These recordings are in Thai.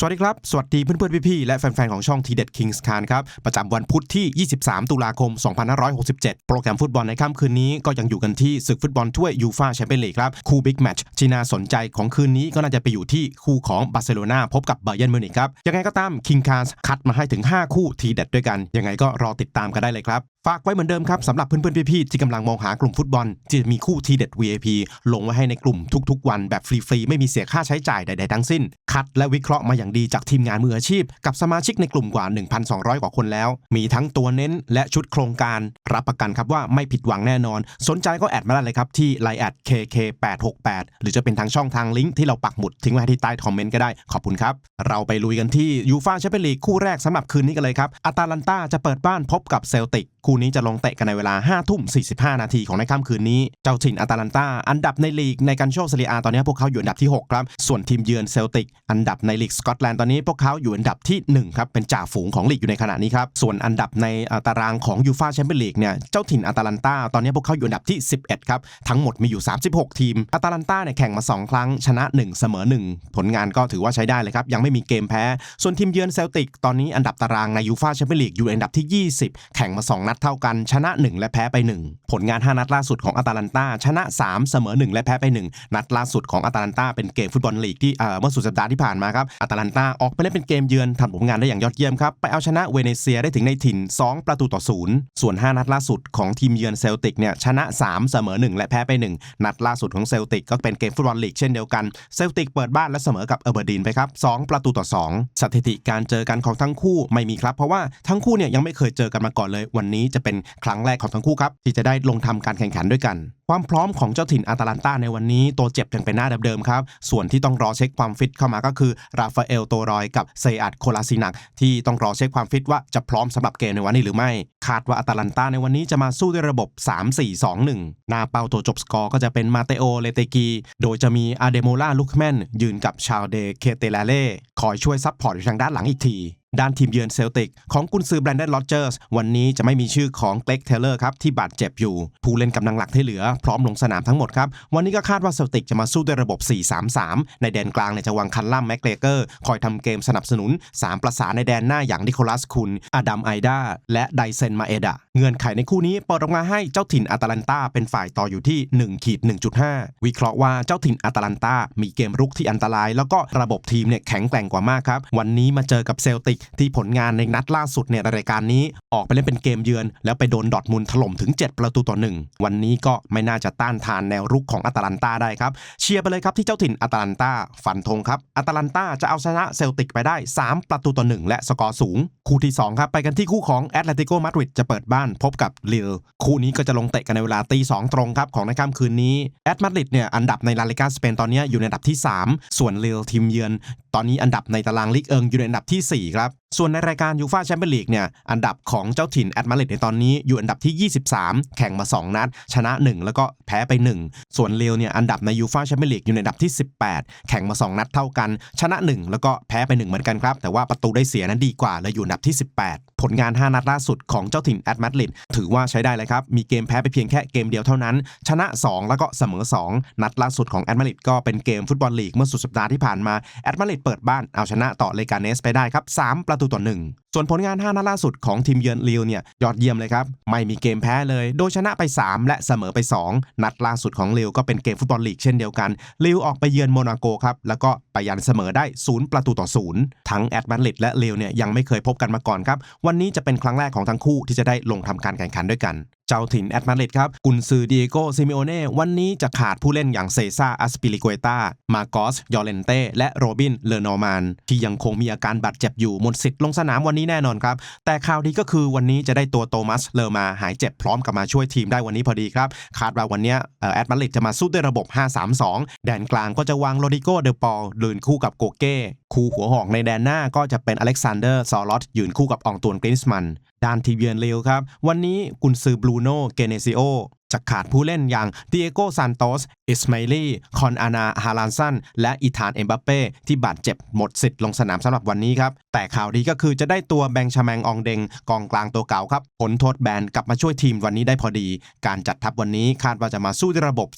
สวัสดีครับ สวัสดีเพื่อนๆ พี่ๆ และแฟน ๆ ของช่องทีเด็ด Kings c a n ครับ ประจำวันพุธที่ 23 ตุลาคม 2567 โปรแกรมฟุตบอลในค่ำคืนนี้ก็ยังอยู่กันที่ศึกฟุตบอลถ้วยยูฟาแชมเปี้ยนลีกครับ คู่บิ๊กแมตช์ที่น่าสนใจของคืนนี้ก็น่าจะไปอยู่ที่คู่ของบาร์เซโลนาพบกับไบเยร์นมิวนิกครับ ยังไงก็ตาม King c a n คัดมาให้ถึง 5 คู่ทีเด็ดด้วยกัน ยังไงก็รอติดตามกันได้เลยครับ ฝากไว้เหมือนเดิมครับสำหรับเพื่อนๆพี่ๆที่กำลังมองหากลุ่มฟุตบอล ที่จะมีคู่ทีเด็ด VIP ลงไว้ให้ในกลุ่มทุกๆ วันแบบฟรีๆ ไม่มีเสียค่าใช้จ่ายใดๆทั้งสิ้น คัดและวิเคราะห์มาอย่างดีจากทีมงานมืออาชีพ กับสมาชิกในกลุ่มกว่า 1,200 กว่าคนแล้ว มีทั้งตัวเน้นและชุดโครงการ รับประกันครับว่าไม่ผิดหวังแน่นอน สนใจก็แอดมาได้เลยครับที่ line แอด KK868 หรือจะเป็นทางช่องทางลิงก์ที่เราปักหมุดทิ้งไว้ที่ใต้คอมเมนต์ก็ได้ขอบคุณครับเราไปลุยกันที่ยูฟาแชมเปี้ยนลีกคู่แรกสำหรับคืนนี้กันเลยครับอาตาลันตาจะเปิดบ้านพบกับเซลติกคู่นี้จะลงเตะกันในเวลา5ทุ่ม45 นาทีของในค่ำคืนนี้ เจ้าถิ่นอาตาลันตาอันดับในลีกในกันโชคเซเรียอาตอนนี้พวกเขาอยู่อันดับที่ 6 ครับ ส่วนทีมเยือนเซลติก อันดับในลีกสกอตแลนด์ตอนนี้พวกเขาอยู่อันดับที่ 1 ครับ เป็นจ่าฝูงของลีกอยู่ในขณะนี้ครับ ส่วนอันดับในตารางของยูฟาแชมเปี้ยนลีกเนี่ยเจ้าถิ่นอาตาลันตาตอนนี้พวกเขาอยู่อันดับที่ 11 ครับ ทั้งหมดมีอยู่ 36 ทีมอาตาลันตาเนี่ยแข่งมา 2 ครั้งชนะ 1 เสมอ 1 ผลงานก็ถือว่าใช้ได้เลยครับยังไม่มีเกมแพ้ ส่วนทีมเยือนเซลติกตอนนี้อันดับตารางในยูฟาแชมเปี้ยนลีกอยู่อันดับที่ 20 แข่งมา 2 นัดเท่ากัน ชนะ 1 และแพ้ไป 1 ผลงาน 5 นัดล่าสุดของอาตาลันตาชนะ 3 เสมอ 1 และแพ้ไป 1 นัดล่าสุดของอาตาลันตาเป็นเกมฟุตบอลลีกที่เมื่อสุดสัปดาห์ที่ผ่านมาครับอาตาลันตาออกไปเล่นเป็นเกมเยือนทำผลงานได้อย่างยอดเยี่ยมครับไปเอาชนะเวเนเซียได้ถึงในถิ่น 2 ประตูต่อ0ส่วน 5 นัดล่าสุดของทีมเยือนเซลติกเนี่ยชนะ 3 เสมอ 1 และแพ้ไป 1 นัดล่าสุดของเซลติกก็เป็นเกมฟุตบอลลีกเช่นเดียวกันเซลติกเปิดบ้านและเสมอกับเออร์เบอร์ดีนไปครับ2ประตูต่อ 2 สถิติการเจอกันของทั้งคู่ไม่มีครับ เพราะว่าทั้งคู่เนี่ยยังไม่เคยเจอกันมาก่อนเลยวันนี้จะเป็นครั้งแรกของทั้งคู่ครับที่จะได้ลงทำการแข่งขันด้วยกัน ความพร้อมของเจ้าถิ่นอาตาลันตาในวันนี้ ตัวเจ็บยังเป็นหน้าเดิมๆครับ ส่วนที่ต้องรอเช็คความฟิตเข้ามาก็คือราฟาเอลโตรอยกับเซอัดโคลาซินักที่ต้องรอเช็คความฟิตว่าจะพร้อมสำหรับเกมในวันนี้หรือไม่คาดว่าอาตาลันตาในวันนี้จะมาสู้ด้วยระบบ 3-4-2-1 หน้าเป้าตัวจบสกอร์ก็จะเป็นมาเตโอเลเตกี โดยจะมีอาเดโมล่าลุคแมนยืนกับชาลเดเคเตลาเล่คอยช่วยซับพอร์ตอยู่ทางด้านหลังอีกทีด้านทีมเยือนเซลติก ของกุนซือแบรนดอนโรเจอร์สวันนี้จะไม่มีชื่อของเก e กเทเลอร์ครับที่บาดเจ็บอยู่ ผู้เล่นกำลังหลักที่เหลือ พร้อมลงสนามทั้งหมดครับ วันนี้ก็คาดว่าเซลติกจะมาสู้ด้วยระบบ 4-3-3 ในแดนกลางเนี่ยจะวางคันล่ำแม็กเลเกอร์ คอยทำเกมสนับสนุน 3 ประสานในแดนหน้าอย่างนิโคลัสคุน อดัมไอดาและไดเซนมาเอดะเงื่อนไขในคู่นี้เปิดออกมาให้เจ้าถิ่นอาตาลันตาเป็นฝ่ายต่ออยู่ที่1ขีด1.5 วิเคราะห์ว่าเจ้าถิ่นอาตาลันตามีเกมรุกที่อันตราย แล้วก็ระบบทีมเนี่ยแข็งแกร่งกว่ามากครับวันนี้มาเจอกับเซลติกที่ผลงานในนัดล่าสุดเนี่ยในรายการนี้ออกไปเล่นเป็นเกมเยือน แล้วไปโดนดอทมุนถล่มถึง 7 ประตูต่อ 1 วันนี้ก็ไม่น่าจะต้านทานแนวรุกของอาตาลันตาได้ครับ เชียร์ไปเลยครับที่เจ้าถิ่นอาตาลันตาฟันธงครับอาตาลันตาจะเอาชนะเซลติกไปได้ 3 ประตูต่อ 1 และสกอร์สูง คู่ที่ 2 ครับ ไปกันที่คู่ของแอตเลติโกมาดริดจะเปิดบ้านพบกับลิลคู่นี้ก็จะลงเตะกันในเวลาตีสองตรงครับของในค่ำคืนนี้แอตมาดริดเนี่ยอันดับในลาลิกาสเปนตอนนี้อยู่ในอันดับที่ 3 ส่วนลิลทีมเยือน ตอนนี้อันดับในตารางลีกเอิงอยู่ในอันดับที่4ครับครับส่วนในรายการยูฟาแชมเปี้ยนลีกเนี่ยอันดับของเจ้าถิ่นแอตมาดริดในตอนนี้อยู่อันดับที่ 23 แข่งมา 2 นัด ชนะ 1 แล้วก็แพ้ไป 1 ส่วนเลวเนี่ยอันดับในยูฟาแชมเปี้ยนลีกอยู่ในอันดับที่ 18 แข่งมา 2 นัดเท่ากัน ชนะ 1 แล้วก็แพ้ไป 1 เหมือนกันครับ แต่ว่าประตูได้เสียนั้นดีกว่าเลยอยู่อันดับที่ 18 ผลงาน 5 นัดล่าสุดของเจ้าถิ่นแอตมาดริดถือว่าใช้ได้เลยครับมีเกมแพ้ไปเพียงแค่เกมเดียวเท่านั้น ชนะ 2 แล้วก็เสมอ 2 นัดล่าสุดของแอตมาดริดก็เป็นเกมฟุตบอลลีกเมื่อสุดสัปดาห์ที่ผ่านมาแอตมาดริดเปิดบ้านเอาชนะต่อเลกาเนสไปได้ครับ3ประตูต่อหนึ่งส่วนผลงาน 5 นัดล่าสุดของทีมเยือนลิวเนี่ยยอดเยี่ยมเลยครับ ไม่มีเกมแพ้เลย โดยชนะไป 3 และเสมอไป 2 นัดล่าสุดของลิวก็เป็นเกมฟุตบอลลีกเช่นเดียวกันลิวออกไปเยือนโมนาโกครับแล้วก็ไปยันเสมอได้ 0 ประตูต่อ 0 ทั้งแอตมาดริดและลิวเนี่ยยังไม่เคยพบกันมาก่อนครับวันนี้จะเป็นครั้งแรกของทั้งคู่ที่จะได้ลงทำการแข่งขันด้วยกัน เจ้าถิ่นแอตมาดริดครับ กุนซือดิเอโกซิมิโอเน่วันนี้จะขาดผู้เล่นอย่างเซซ่าอัสปิลิโกเตามาโกสยอเลนเต้และโรบินเลนอร์มานที่ยังคงมีอาการบาดเจ็บอยู่หมดสิทธิ์ลงสนามวันนี้แน่นอนครับ แต่ข่าวดีก็คือวันนี้จะได้ตัวโตมัสเลอมาหายเจ็บพร้อมกลับมาช่วยทีมได้วันนี้พอดีครับ คาดว่าวันนี้แอตมาดริดจะมาสู้ด้วยระบบ 5-3-2 แดนกลางก็จะวางโรดิโกเดอปอลยืนคู่กับโกเก้คู่หัวหอกในแดนหน้าก็จะเป็นอเล็กซานเดอร์ซอลอตยืนคู่กับอองตวนกรินส์มันด้านทีเยือนเลวครับ วันนี้กุนซือบรูโน่เกเนซิโอจะขาดผู้เล่นอย่างเดียโกซานโตสอิสมาลีคอนอานาฮาลานซันและอีธานเอ็มบัปเป้ที่บาดเจ็บหมดสิทธิ์ลงสนามสำหรับวันนี้ครับ แต่ข่าวดีก็คือจะได้ตัวแบงชาแมงอองเดงกองกลางตัวเก่าครับ ผลโทษแบนกลับมาช่วยทีมวันนี้ได้พอดี การจัดทัพวันนี้คาดว่าจะมาสู้ด้วยระบบ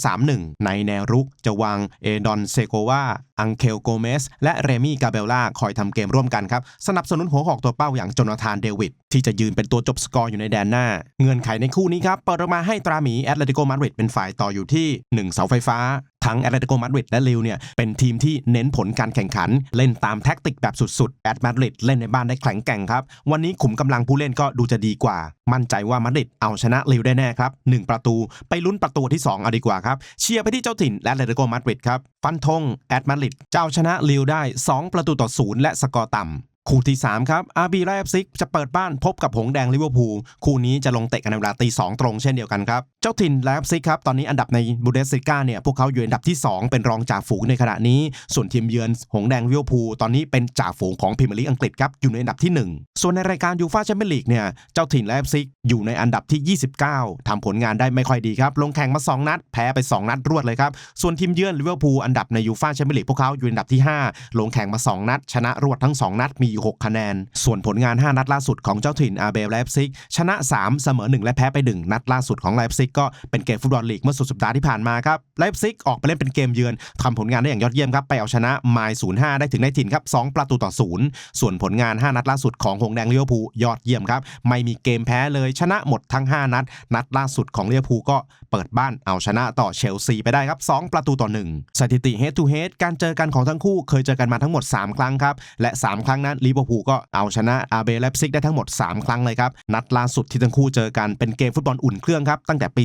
4-2-3-1 ในแนวรุกจะวางเอดอนเซโกวาอังเคลโกเมสและเรมี่กาเบล่าคอยทำเกมร่วมกันครับสนับสนุนหัวหอกตัวเป้าอย่างโจนาธานเดวิดที่จะยืนเป็นตัวจบสกอร์อยู่ในแดนหน้า เงื่อนไขในคู่นี้ครับเปิดออกมาให้ตราหมีแอตเลติโกมาดริดเป็นฝ่ายต่ออยู่ที่ 1 เสาไฟฟ้าทั้งแอตเลติโกมาดริดและลิวเนี่ยเป็นทีมที่เน้นผลการแข่งขัน เล่นตามแท็กติกแบบสุดๆแอตมาดริดเล่นในบ้านได้แข็งแกร่งครับ วันนี้ขุมกำลังผู้เล่นก็ดูจะดีกว่า มั่นใจว่ามาดริดเอาชนะลิวได้แน่ครับหนึ่งประตูไปลุ้นประตูที่สองเอาดีกว่าครับ เชียร์ไปที่เจ้าถิ่นแอตเลติโกมาดริดครับ ฟันธงแอตมาดลิด จะเอาชนะลิวได้ 2 ประตูต่อศูนย์และสกอร์ต่ำ คู่ที่ 3 ครับอาร์บีไลฟ์ซิกจะเปิดบ้านพบกับหงแดงลิเวอร์พูลคู่นี้จะลงเตะกันในเวลาตี2ตรงเช่นเดียวกันครับ เจ้าถิ่นไลฟ์ซิกครับ ตอนนี้อันดับในบูเดสซิก้าเนี่ย พวกเขาอยู่อันดับที่ 2 เป็นรองจ่าฝูงในขณะนี้ ส่วนทีมเยือนหงแดงลิเวอร์พูลตอนนี้เป็นจ่าฝูงของพรีเมียร์ลีกอังกฤษครับ อยู่ในอันดับที่ 1 ส่วนในรายการยูฟ่าแชมเปี้ยนลีกเนี่ยเจ้าถิ่นไลฟ์ซิกอยู่ในอันดับที่ 29ทำผลงานได้ไม่ค่อยดีครับลงแข่งมา 2 นัดแพ้ไป 2 นัดรวดเลยครับส่วนทีมเยือนลิเวอร์พูลอันดับในยูฟ่าแชมเปี้ยนลีกพวกเขาอยู่อันดับที่ 5 ลงแข่งมา 2 นัด ชนะรวดทั้ง 2 นัดมีอยู่ 6 คะแนน ส่วนผลงาน 5 นัดล่าสุดของเจ้าถิ่นอาเบลไลฟ์ซิก ชนะ 3 เสมอ 1 และแพ้ไป 1 นัดล่าสุดของไลฟ์ซิกก็เป็นเกมฟุตบอลลีกเมื่อสุดสัปดาห์ที่ผ่านมาครับไลฟ์ซิกออกไปเล่นเป็นเกมเยือนทำผลงานได้อย่างยอดเยี่ยมครับไปเอาชนะไมล์05 ได้ถึงในถิ่นครับ2ประตูต่อศูนย์ส่วนผลงาน 5 นัดล่าสุดของหงแดงลิเวอร์พูยอดเยี่ยมครับไม่มีเกมแพ้เลยชนะหมดทั้ง 5 นัด นัดล่าสุดของลิเวอร์พูก็เปิดบ้านเอาชนะต่อเชลซีไปได้ครับ2ประตูต่อ 1 สถิติ head to head การเจอกันของทั้งคู่เคยเจอกันมาทั้งหมด 3 ครั้งครับและ 3 ครั้งนั้นลิเวอร์พูลก็เอาชนะอาเบเลปซิกได้ทั้งหมด 3 ครั้งเลยครับ นัดล่าสุดที่ทั้งคู่เจอกันเป็นเกมฟุตบอลอุ่นเครื่องครับ ตั้งแต่ปี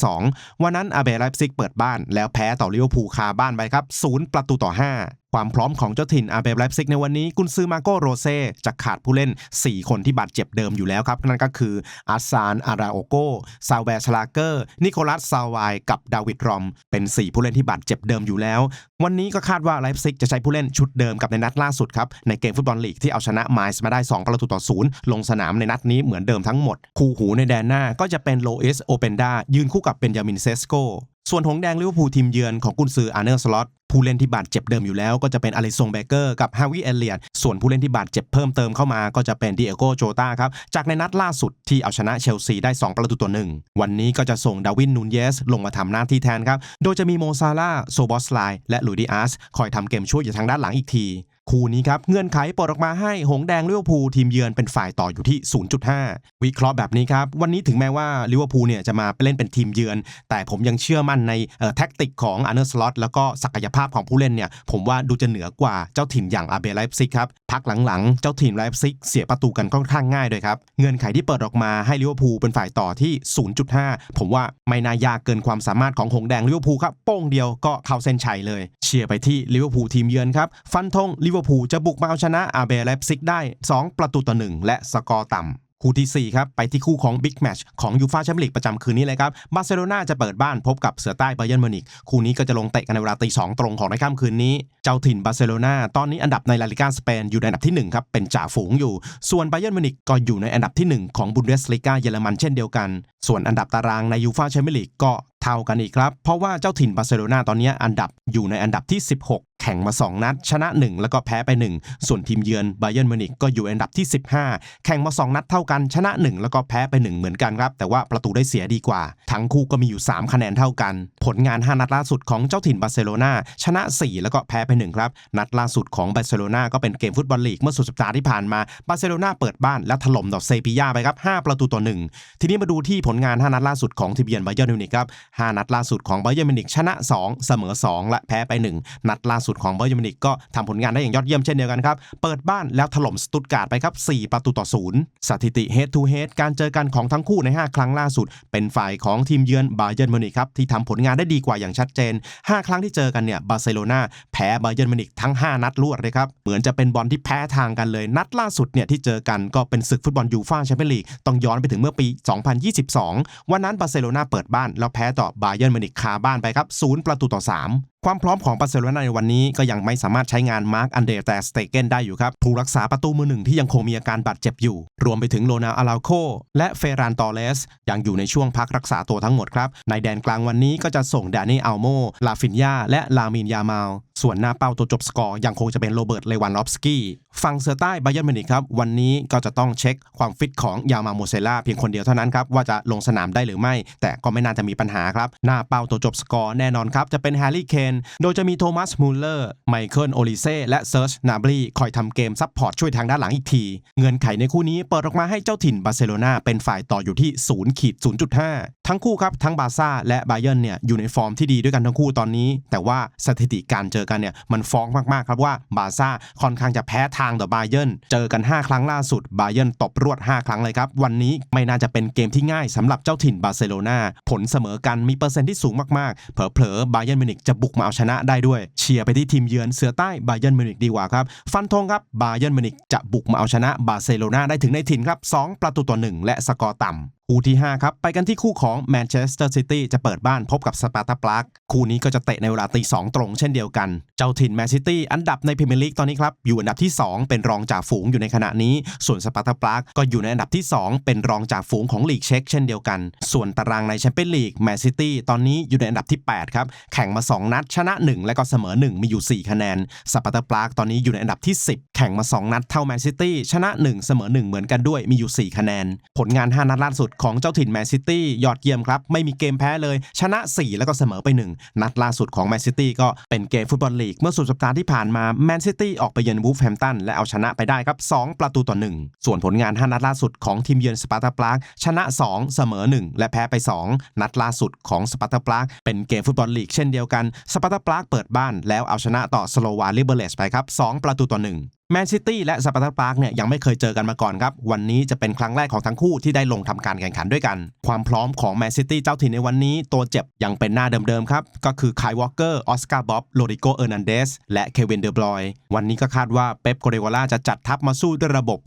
2022 วันนั้นอาเบเลปซิกเปิดบ้านแล้วแพ้ต่อลิเวอร์พูลคาบ้านไปครับ0ประตูต่อ 5 ความพร้อมของเจ้าถิ่นอาเบลไลฟ์ซิกในวันนี้กุนซือมาโกโรเซจะขาดผู้เล่น 4 คนที่บาดเจ็บเดิมอยู่แล้วครับ นั่นก็คืออาซานอาราโอโกซาเวชลาเกอร์ นิโคลัสซาวาย กับดาวิดรอม เป็น 4 ผู้เล่นที่บาดเจ็บเดิมอยู่แล้ว วันนี้ก็คาดว่าไลฟ์ซิกจะใช้ผู้เล่นชุดเดิมกับในนัดล่าสุดครับ ในเกมฟุตบอลลีกที่เอาชนะไมส์มาได้ 2 ประตูต่อศูนย์ลงสนามในนัดนี้เหมือนเดิมทั้งหมด คู่หูในแดนหน้าก็จะเป็นโลเอสโอเปนดายืนคู่กับเบนจามินเซสโกส่วนหงแดงลิเวอร์พูลทีมเยือนของกุนซืออาร์เนอร์สล็อต ผู้เล่นที่บาดเจ็บเดิมอยู่แล้วก็จะเป็นอลิซงเบเกอร์กับฮาวิเอเลียนส่วนผู้เล่นที่บาดเจ็บเพิ่มเติมเข้ามาก็จะเป็นดิเอโกโจตาครับ จากในนัดล่าสุดที่เอาชนะเชลซีได้ 2 ประตูต่อหนึ่งวันนี้ก็จะส่งดาวินนูนเยสลงมาทำหน้าที่แทนครับ โดยจะมีโมซาลาโซบอสไลและลุยดิอาสคอยทำเกมช่วยอยู่ทางด้านหลังอีกที คู่นี้ครับเงื่อนไขปลดออกมาให้หงแดงลิเวอร์พูลทีมเยือนเป็นฝ่ายต่ออยู่ที่ 0.5 วิเคราะห์แบบนี้ครับวันนี้ถึงแม้ว่าลิเวอร์พูลเนี่ยจะมาเล่นเป็นทีมเยือน แต่ผมยังเชื่อมั่นในแท็กติกของอาร์เนอร์สล็อตแล้วก็ศักยภาพของผู้เล่นเนี่ยผมว่าดูจะเหนือกว่าเจ้าถิ่นอย่างอาเบไลฟ์ซิกครับพักหลังๆ เจ้าถิ่นไลฟ์ซิกเสียประตูกันค่อนข้างง่ายด้วยครับเงื่อนไขที่เปิดออกมาให้ลิเวอร์พูลเป็นฝ่ายต่อที่ 0.5 ผมว่าไม่น่ายากเกินความสามารถของหงแดงลิเวอร์พูลครับโป้งเดียวก็เข้าเส้นชัยเลย เชียร์ไปที่ลิเวอร์พูลทีมเยือนครับฟันธงลิเวอร์พูลจะบุกมาเอาชนะอาเบไลฟ์ซิกได้ 2 ประตูต่อ 1 และสกอร์ต่ำคู่ที่ 4 ครับ ไปที่คู่ของบิ๊กแมชของยูฟาแชมเปี้ยนลีกประจำคืนนี้เลยครับ บาร์เซโลนาจะเปิดบ้านพบกับเสือใต้ไบเยร์นมิวนิกคู่นี้ก็จะลงเตะกันในเวลาตีสองตรงของในค่ำคืนนี้ เจ้าถิ่นบาร์เซโลนาตอนนี้อันดับในลาลิกาสเปนอยู่ในอันดับที่ 1 ครับ เป็นจ่าฝูงอยู่ ส่วนไบเยร์นมิวนิกก็อยู่ในอันดับที่ 1 ของบุนเดสลิกาเยอรมันเช่นเดียวกัน ส่วนอันดับตารางในยูฟาแชมเปี้ยนลีกก็ เท่ากันอีกครับ เพราะว่าเจ้าถิ่นบาร์เซโลนาตอนนี้อันดับอยู่ในอันดับที่ 16 แข่งมา 2 นัด ชนะ 1 แล้วก็แพ้ไป 1 ส่วนทีมเยือนไบเยร์นมิวนิกก็อยู่อันดับที่ 15 แข่งมา 2 นัดเท่ากันชนะ 1 แล้วก็แพ้ไป 1 เหมือนกันครับ แต่ว่าประตูได้เสียดีกว่า ทั้งคู่ก็มีอยู่ 3 คะแนนเท่ากัน ผลงาน 5 นัดล่าสุดของเจ้าถิ่นบาร์เซโลนาชนะ 4 แล้วก็แพ้ไป 1 ครับ นัดล่าสุดของบาร์เซโลนาก็เป็นเกมฟุตบอลลีกเมื่อสุดสัปดาห์ที่ผ่านมาบาร์เซโลนาเปิดบ้านและถล่มดอเซปิยาไปครับ5ประตูต่อ1ทีนี้มาดูที่ผลงาน5นัดล่าสุดของทีมเยือนไบเยร์นมิวนิกครับ5 นัดล่าสุดของไบเยร์มิวนิกชนะ 2 เสมอ 2 และแพ้ไป 1 นัดล่าสุดของไบเยร์มิวนิกก็ทำผลงานได้อย่างยอดเยี่ยมเช่นเดียวกันครับ เปิดบ้านแล้วถล่มสตุตการ์ดไปครับ 4 ประตูต่อ 0 สถิติ head to head การเจอกันของทั้งคู่ใน 5 ครั้งล่าสุด เป็นฝ่ายของทีมเยือนไบเยร์มิวนิกครับที่ทำผลงานได้ดีกว่าอย่างชัดเจน 5 ครั้งที่เจอกันเนี่ยบาร์เซโลนาแพ้ไบเยร์มิวนิกทั้ง 5 นัดรวดเลยครับเหมือนจะเป็นบอลที่แพ้ทางกันเลยนัดล่าสุดเนี่ยที่เจอกันก็เป็นศึกฟุตบอลยูฟ่าแชมเปี้ยนลีกต้องย้อนไปถึงเมื่อปี 2022 วันนั้นบาร์เซโลนาเปิดบ้านแล้วแพ้ต่อบาเยร์นมิวนิกคาบ้านไปครับ0ประตูต่อ 3 ความพร้อมของบาร์เซโลนาในวันนี้ก็ยังไม่สามารถใช้งานมาร์กอันเดรแต่สเตเกนได้อยู่ครับ ผู้รักษาประตูมือหนึ่งที่ยังคงมีอาการบาดเจ็บอยู่ รวมไปถึงโลนาอาราโค และเฟรานตอเลส ยังอยู่ในช่วงพักรักษาตัวทั้งหมดครับ ในแดนกลางวันนี้ก็จะส่งแดนนี่อัลโม ลาฟินยา และลามินยามาลส่วนหน้าเป้าตัวจบสกอร์ยังคงจะเป็นโรเบิร์ต เลวันลอฟสกี้ฝั่งเสือใต้ไบเยิร์นมินิครับ วันนี้ก็จะต้องเช็คความฟิตของยามาโมเซล่าเพียงคนเดียวเท่านั้นครับ ว่าจะลงสนามได้หรือไม่ แต่ก็ไม่น่าจะมีปัญหาครับ หน้าเป้าตัวจบสกอร์แน่นอนครับจะเป็นแฮร์รี่เคนโดยจะมีโทมัสมูลเลอร์ ไมเคิลโอลิเซ่และเซิร์ชนาบรีคอยทำเกมซับพอร์ตช่วยทางด้านหลังอีกที เงื่อนไขในคู่นี้เปิดออกมาให้เจ้าถิ่นบาร์เซโลนาเป็นฝ่ายต่ออยู่ที่0ขีด0.5 ทั้งคู่ครับทั้งบาซ่าและบาเยิร์นเนี่ยอยู่ในฟอร์มที่ดีด้วยกันทั้งคู่ตอนนี้ แต่ว่าสถิติการเจอกันเนี่ยมันฟ้องมากๆครับว่าบาซ่าค่อนข้างจะแพ้ทางต่อบาเยิร์นเจอกัน 5 ครั้งล่าสุดบาเยิร์นตบรวด 5 ครั้งเลยครับ วันนี้ไม่น่าจะเป็นเกมที่ง่ายสำหรับเจ้าถิ่นบาร์เซโลนาผลเสมอกันมีเปอร์เซ็นต์ที่สูงมากๆ เผลอๆบาเยิร์นมิวนิกจะบุกมาเอาชนะได้ด้วย เชียร์ไปที่ทีมเยือนเสือใต้บาเยิร์นมิวนิกดีกว่าครับ ฟันธงครับบาเยิร์นมิวนิกจะบุกมาเอาชนะบาร์เซโลนาได้ถึงในถิ่นครับสองประตูต่อหนึ่งและสกอร์ต่ำคู่ที่ 5 ครับ ไปกันที่คู่ของแมนเชสเตอร์ซิตี้จะเปิดบ้านพบกับสปาร์ตาปลากคู่นี้ก็จะเตะในเวลาตีสองตรงเช่นเดียวกัน เจ้าถิ่นแมนซิตี้อันดับในพรีเมียร์ลีกตอนนี้ครับ อยู่อันดับที่ 2 เป็นรองจากฝูงอยู่ในขณะนี้ ส่วนสปาร์ตาปลากก็อยู่ในอันดับที่ 2 เป็นรองจากฝูงของลีกเช็คเช่นเดียวกัน ส่วนตารางในแชมเปี้ยนลีกแมนซิตี้ตอนนี้อยู่ในอันดับที่ 8 ครับ แข่งมา 2 นัด ชนะ 1 และก็เสมอ 1 มีอยู่ 4 คะแนนสปาร์ตาปลากตอนนี้อยู่ในอันดับที่ 10 แข่งมา 2 นัดเท่าแมนซิตี้ชนะ 1 เสมอ 1 เหมือนกันด้วยมีอยู่ 4 คะแนน ผลงาน 5 นัดล่าสุดของเจ้าถิ่นแมนซิตี้ยอดเยี่ยมครับ ไม่มีเกมแพ้เลย ชนะ 4 แล้วก็เสมอไป 1 นัดล่าสุดของแมนซิตี้ก็เป็นเกมฟุตบอลลีก เมื่อสุดสัปดาห์ที่ผ่านมาแมนซิตี้ออกไปเยือนวูฟแฮมตันและเอาชนะไปได้ครับ 2 ประตูต่อ 1 ส่วนผลงาน 5 นัดล่าสุดของทีมเยือนสปาร์ตาปลากชนะ 2 เสมอ 1 และแพ้ไป 2 นัดล่าสุดของสปาร์ตาปลากเป็นเกมฟุตบอลลีกเช่นเดียวกันสปาร์ตาปลากเปิดบ้านแล้วเอาชนะต่อสโลวาลิเบเลสไปครับ2ประตูต่อ1แมนซิตี้และสปาร์ตาปาร์กเนี่ยยังไม่เคยเจอกันมาก่อนครับ วันนี้จะเป็นครั้งแรกของทั้งคู่ที่ได้ลงทำการแข่งขันด้วยกัน ความพร้อมของแมนซิตี้เจ้าถิ่นในวันนี้ ตัวเจ็บยังเป็นหน้าเดิมๆครับ ก็คือไคลวอลเกอร์ ออสการ์บ๊อบโรดิโกเออร์นันเดสและเควินเดอบรอย วันนี้ก็คาดว่าเป๊ปโกเรวาล่าจะจัดทัพมาสู้ด้วยระบบ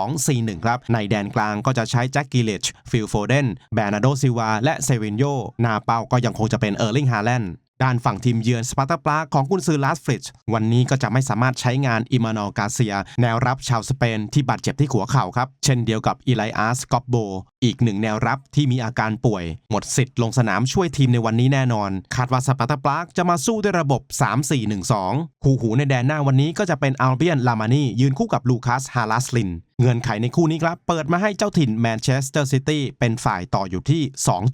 3-2-4-1 ครับ ในแดนกลางก็จะใช้แจ็คกิเลชฟิลโฟเดนแบรนาโดซิวาและเซวินโยหน้าเป้าก็ยังคงจะเป็นเออร์ลิงฮาแลนด์ ด้านฝั่งทีมเยือนสปาร์ตาปลาของกุนซือลาสฟริดจ์วันนี้ก็จะไม่สามารถใช้งานอิมานอลกาเซีย แนวรับชาวสเปนที่บาดเจ็บที่หัวเข่าครับ เช่นเดียวกับอีไลอาสกอบโบ อีกหนึ่งแนวรับที่มีอาการป่วย หมดสิทธิ์ลงสนามช่วยทีมในวันนี้แน่นอน คาดว่าสปาร์ตาปลาจะมาสู้ด้วยระบบ 3-4-1-2 คู่หูในแดนหน้าวันนี้ก็จะเป็นอัลเบียนลามานียืนคู่กับลูคัสฮาลัสลิน เงื่อนไขในคู่นี้ครับ เปิดมาให้เจ้าถิ่นแมนเชสเตอร์ซิตี้เป็นฝ่ายต่ออยู่ที่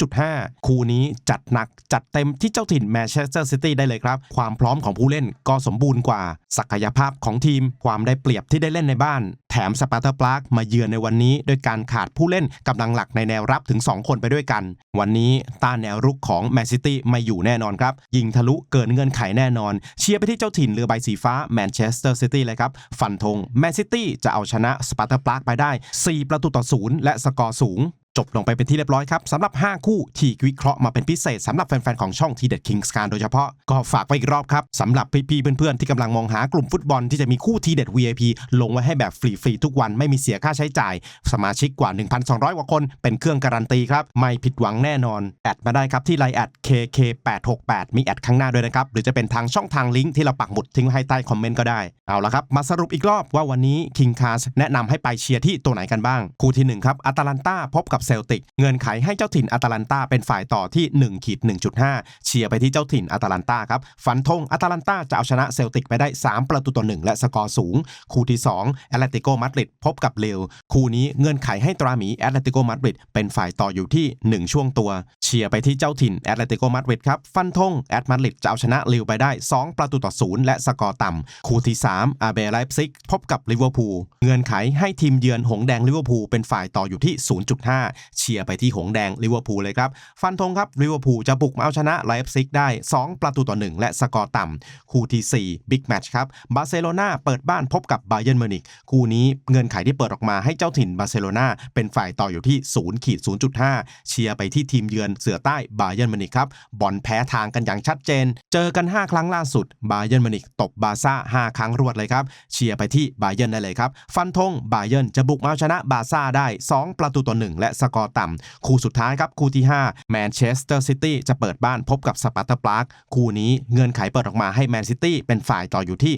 2.5 คู่นี้จัดหนักจัดเต็มที่เจ้าถิ่นแมนเชสเตอร์ซิตี้ได้เลยครับ ความพร้อมของผู้เล่นก็สมบูรณ์กว่า ศักยภาพของทีม ความได้เปรียบที่ได้เล่นในบ้าน แถมสปาร์ตาปลากมาเยือนในวันนี้ โดยการขาดผู้เล่นกำลังหลักในแนวรับถึง 2 คนไปด้วยกัน วันนี้ต้านแนวรุกของแมนซิตี้ไม่อยู่แน่นอนครับ ยิงทะลุเกินเงื่อนไขแน่นอน เชียร์ไปที่เจ้าถิ่นเรือใบสีฟ้าแมนเชสเตอร์ซิตี้เลยครับ ฟันธงแมนซิตี้จะเอาชนะสปาร์ตาปลากไปได้ 4 ประตูต่อศูนย์และสกอร์สูง จบลงไปเป็นที่เรียบร้อยครับสำหรับ 5 คู่ที่วิเคราะห์มาเป็นพิเศษสำหรับแฟนๆ ของช่องทีเด็ดคิงส์การโดยเฉพาะ ก็ฝากไว้อีกรอบครับสำหรับพี่ๆเพื่อนๆ ที่กำลังมองหากลุ่มฟุตบอลที่จะมีคู่ทีเด็ด VIP ลงไว้ให้แบบฟรีๆ ทุกวันไม่มีเสียค่าใช้จ่าย สมาชิกกว่า 1,200 กว่าคน เป็นเครื่องการันตีครับ ไม่ผิดหวังแน่นอน แอดมาได้ครับที่ไลน์แอด KK868 มีแอดข้างหน้าด้วยนะครับหรือจะเป็นทางช่องทางลิงก์ที่เราปักหมุดทิ้งไว้ให้ใต้คอมเมนต์ก็ได้เอาละครับมาสรุปอีกรอบว่าวันนี้ King Cast แนะนำให้ไปเชียร์ที่ตัวไหนกันบ้าง คู่ที่หนึ่งครับอตแลนตาพบกับเซลติก เงื่อนไขให้เจ้าถิ่นอัตแลนตาเป็นฝ่ายต่อที่1ขีด1.5 เชียร์ไปที่เจ้าถิ่นอัตแลนตาครับฟันธงอัตแลนตาจะเอาชนะเซลติกไปได้ 3 ประตูต่อ 1 และสกอร์สูง คู่ที่ 2 แอตเลติโกมาดริดพบกับเลวคู่นี้เงื่อนไขให้ตราหมีแอตเลติโกมาดริดเป็นฝ่ายต่ออยู่ที่ 1 ช่วงตัว เชียร์ไปที่เจ้าถิ่นแอตเลติโกมาดริดครับ ฟันธงแอตมาดริดจะเอาชนะเลวไปได้ 2 ประตูต่อ 0 และสกอร์ต่ำ คู่ที่ 3 อาเบไลป์ซิกพบกับลิเวอร์พูล เงื่อนไขให้ทีมเยือนหงแดงลิเวอร์พูลเป็นฝ่ายต่ออยู่ที่ 0.5เชียร์ไปที่หงแดงลิเวอร์พูลเลยครับ ฟันธงครับลิเวอร์พูลจะบุกมาเอาชนะไลฟ์ซิกได้ 2 ประตูต่อ 1 และสกอร์ต่ำ คู่ที่ 4 บิ๊กแมตช์ครับบาร์เซโลนาเปิดบ้านพบกับไบเยิร์นมิวนิกคู่นี้เงื่อนไขที่เปิดออกมาให้เจ้าถิ่นบาร์เซโลนาเป็นฝ่ายต่ออยู่ที่0ขีด0.5 เชียร์ไปที่ทีมเยือนเสือใต้บาเยิร์นมิวนิกครับบอลแพ้ทางกันอย่างชัดเจน เจอกัน 5 ครั้งล่าสุดบาเยิร์นมิวนิกตบบาซ่า 5 ครั้งรวดเลยครับเชียร์ไปที่บาเยนได้เลยครับฟันธงบาเยนจะบุกมาเอาชนะบาซ่าได้ 2 ประตูต่อ1และสกอร์ต่ำคู่สุดท้ายครับคู่ที่5แมนเชสเตอร์ซิตี้จะเปิดบ้านพบกับสปาร์ตาปรากคู่นี้เงื่อนไขเปิดออกมาให้แมนซิตี้เป็นฝ่ายต่ออยู่ที่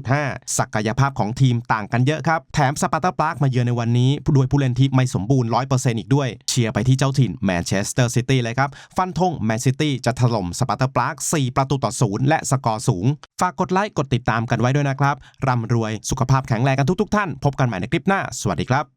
2.5 ศักยภาพของทีมต่างกันเยอะครับ แถมสปาร์ตาปรากมาเยือนในวันนี้ด้วยผู้เล่นที่ไม่สมบูรณ์ 100%อีกด้วย เชียร์ไปที่เจ้าถิ่นแมนเชสเตอร์ซิตี้เลยครับ ฟันธงแมนซิตี้จะถล่มสปาร์ตาปราก4 ประตูต่อศูนย์และสกอร์สูง ฝากกดไลค์กดติดตามกันไว้ด้วยนะครับร่ำรวยสุขภาพแข็งแรงกันทุกๆท่าน พบกันใหม่ในคลิปหน้า สวัสดีครับ